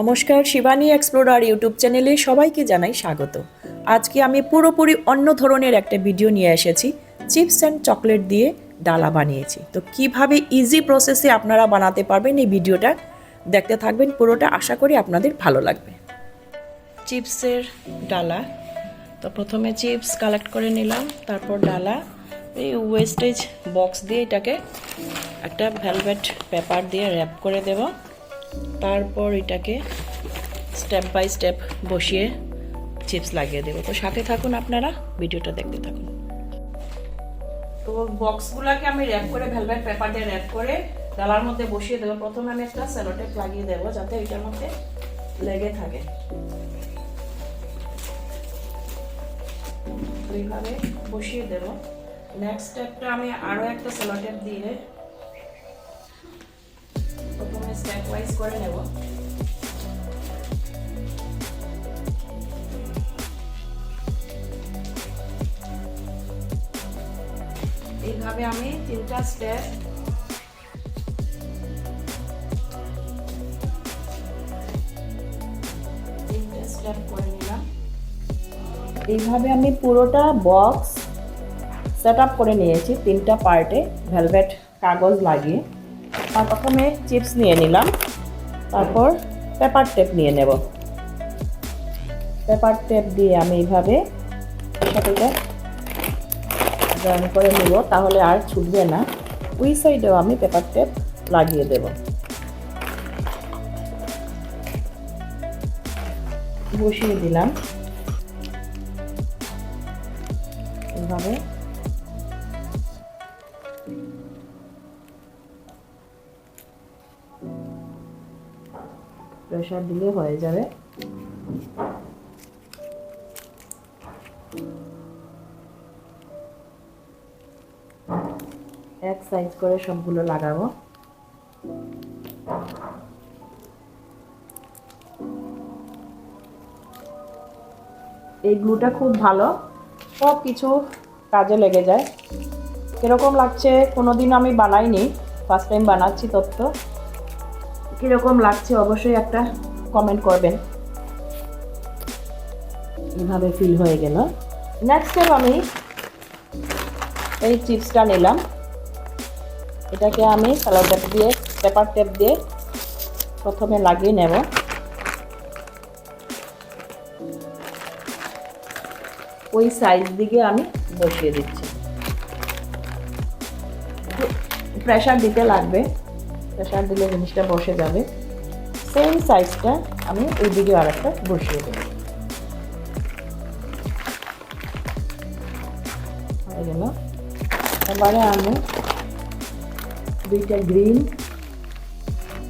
নমস্কার, Shivani explorer YouTube চ্যানেলে সবাইকে জানাই স্বাগত। আজকে আমি পুরোপুরি অন্য ধরনের একটা ভিডিও নিয়ে এসেছি। চিপস অ্যান্ড চকলেট দিয়ে ডালা বানিয়েছি। তো কীভাবে ইজি প্রসেসে আপনারা বানাতে পারবেন এই ভিডিওটা দেখতে থাকবেন। পুরোটা আশা করি আপনাদের ভালো লাগবে। চিপসের ডালা। তো প্রথমে চিপস কালেক্ট করে নিলাম, তারপর ডালা। এই ওয়েস্টেজ বক্স দিয়ে এটাকে একটা ভেলভেট পেপার দিয়ে র্যাপ করে দেবো। তারপর এটাকে স্টেপ বাই স্টেপ বসিয়ে চিপস লাগিয়ে দেবো। তো সাথে থাকুন আপনারা, ভিডিওটা দেখতে থাকুন। তো বক্সগুলোকে আমি র্যাপ করে ভেলভেট পেপার দিয়ে র্যাপ করে ডালার মধ্যে বসিয়ে দেবো। প্রথমে আমি একটা সেলোটেপ লাগিয়ে দেবো, যাতে এটার মধ্যে লেগে থাকে। এইভাবে বসিয়ে দেবো। নেক্সট স্টেপটা আমি আরও একটা সেলোটেপ দিয়ে ওয়াইজ করে নেব এইভাবে আমি তিনটা স্টেপ তিনটা স্টেপ করে নিলাম। এইভাবে আমি পুরোটা বক্স সেট করে নিয়েছি, তিনটা পার্টে ভেলভেট কাগজ লাগিয়ে। আর প্রথমে চিপস নিয়ে নিলাম। তারপর পেপার টেপ নিয়ে নেব। পেপার টেপ দিয়ে আমি এইভাবে সাথে জয়েন করে নেব, তাহলে আর ছুটবে না। ওই সাইডেও আমি পেপার টেপ লাগিয়ে দেব। বসিয়ে দিলাম। এইভাবে প্রেশার দিলে হয়ে যাবে। এক সাইজ করে সবগুলো লাগাবো। এই গ্লুটা খুব ভালো সব কিছু কাজে লেগে যায়। কীরকম লাগছে কোনোদিন আমি বানাইনি ফার্স্ট টাইম বানাচ্ছি তত্ত্ব কীরকম লাগছে অবশ্যই একটা কমেন্ট করবেন। এভাবে ফিল হয়ে গেল। নেক্সট স্টেপ আমি এই চিপসটা নিলাম। এটাকে আমি সালাদ টেপ দিয়ে পেপার টেপ দিয়ে প্রথমে লাগিয়ে নেব। ওই সাইজ দিকে আমি বসিয়ে দিচ্ছি। প্রেশার দিতে লাগবে। প্রেশার দিলে জিনিসটা বসে যাবে। সেম সাইজটা আমি ওই দিকে আর একটা বসিয়ে দেব। হয়ে গেল। এবারে আমি দুইটা গ্রিন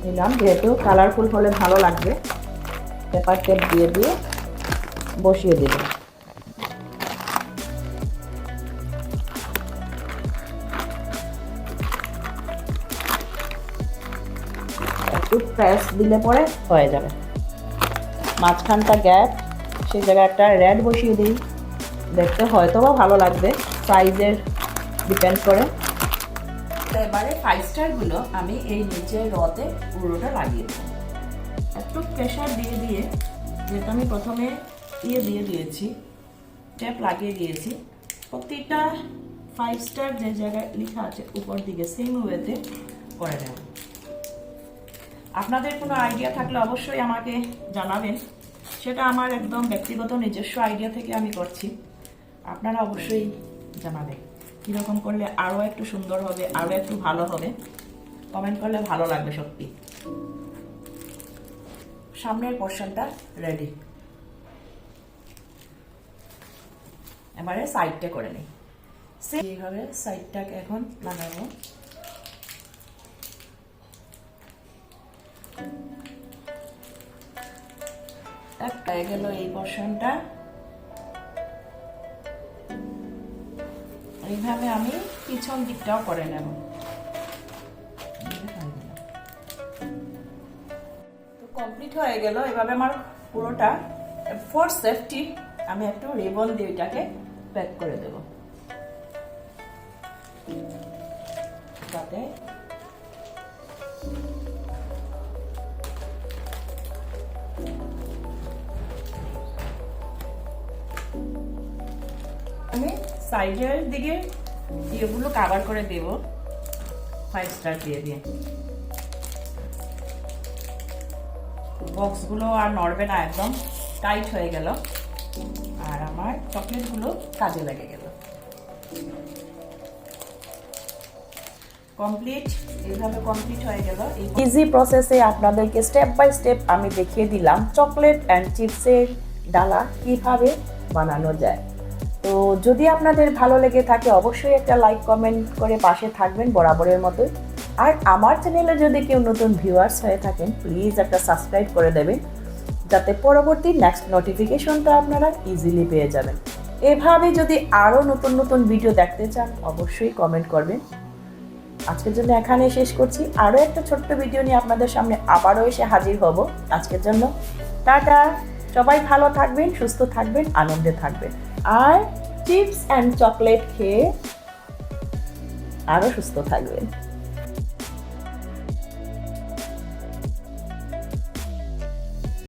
নিলাম, যেহেতু কালারফুল হলে ভালো লাগবে। পেপার টেপ দিয়ে দিয়ে বসিয়ে দিলাম প্রেস দিলে পরে হয়ে যাবে। মাঝখানটা গ্যাপ সেই জায়গায় একটা রেড বসিয়ে দিই। দেখতে হয়তো বা ভালো লাগবে সাইজের ডিপেন্ড করে। এবারে ফাইভ স্টারগুলো আমি এই নিচের রতে পুরোটা লাগিয়ে দিই একটু প্রেশার দিয়ে দিয়ে, যেহেতু আমি প্রথমে ইয়ে দিয়ে দিয়েছি ট্যাপ লাগিয়ে দিয়েছি প্রত্যেকটা ফাইভ স্টার যে জায়গায় লেখা আছে, উপর দিকে সেম ওয়েতে করে নেব। আপনাদের কোনো আইডিয়া থাকলে অবশ্যই আমাকে জানাবেন। সেটা আমার একদম ব্যক্তিগত নিজস্ব আইডিয়া থেকে আমি করছি। আপনারা অবশ্যই জানাবেন। কীরকম করলে আরও একটু সুন্দর হবে, আরও একটু ভালো হবে। কমেন্ট করলে ভালো লাগবে সত্যি। সামনের পোর্শনটা রেডি এবারে সাইডটা করে নিই। সেইভাবে সাইডটাকে এখন লাগাবো হয়ে গেল এই পোর্শনটা এইভাবে আমি পিছন দিকটাও করে নেব। তো কমপ্লিট হয়ে গেল। এভাবে আমার পুরোটা ফর সেফটি আমি একটু রিবন দিয়ে এটাকে প্যাক করে দেব। যাতে আমি সাইডের দিকে ইয়েগুলো কাভার করে দেব। ফাইভ স্টার দিয়ে দিয়ে। বক্সগুলো আর নড়বে না একদম। টাইট হয়ে গেল। আর আমার চকলেটগুলো কাজে লেগে গেল। কমপ্লিট কমপ্লিট হয়ে ইজি প্রসেসে আপনাদেরকে স্টেপ বাই স্টেপ আমি দেখিয়ে দিলাম। চকলেট অ্যান্ড চিপসের ডালা কীভাবে বানানো যায়। তো যদি আপনাদের ভালো লেগে থাকে, অবশ্যই একটা লাইক কমেন্ট করে পাশে থাকবেন বরাবরের মতোই। আর আমার চ্যানেলে যদি কেউ নতুন ভিউয়ার্স হয়ে থাকেন প্লিজ একটা সাবস্ক্রাইব করে দেবেন, যাতে পরবর্তী নেক্সট নোটিফিকেশনটা আপনারা ইজিলি পেয়ে যাবেন। এভাবে যদি আরও নতুন নতুন ভিডিও দেখতে চান, অবশ্যই কমেন্ট করবেন। আজকের জন্য এখানে শেষ করছি। আরও একটা ছোট্ট ভিডিও নিয়ে আপনাদের সামনে আবারও এসে হাজির হব আজকের জন্য। টাটা! সবাই ভালো থাকবেন, সুস্থ থাকবেন, আনন্দে থাকবেন। আর চিপস অ্যান্ড চকলেট খেয়ে আরও সুস্থ থাকবেন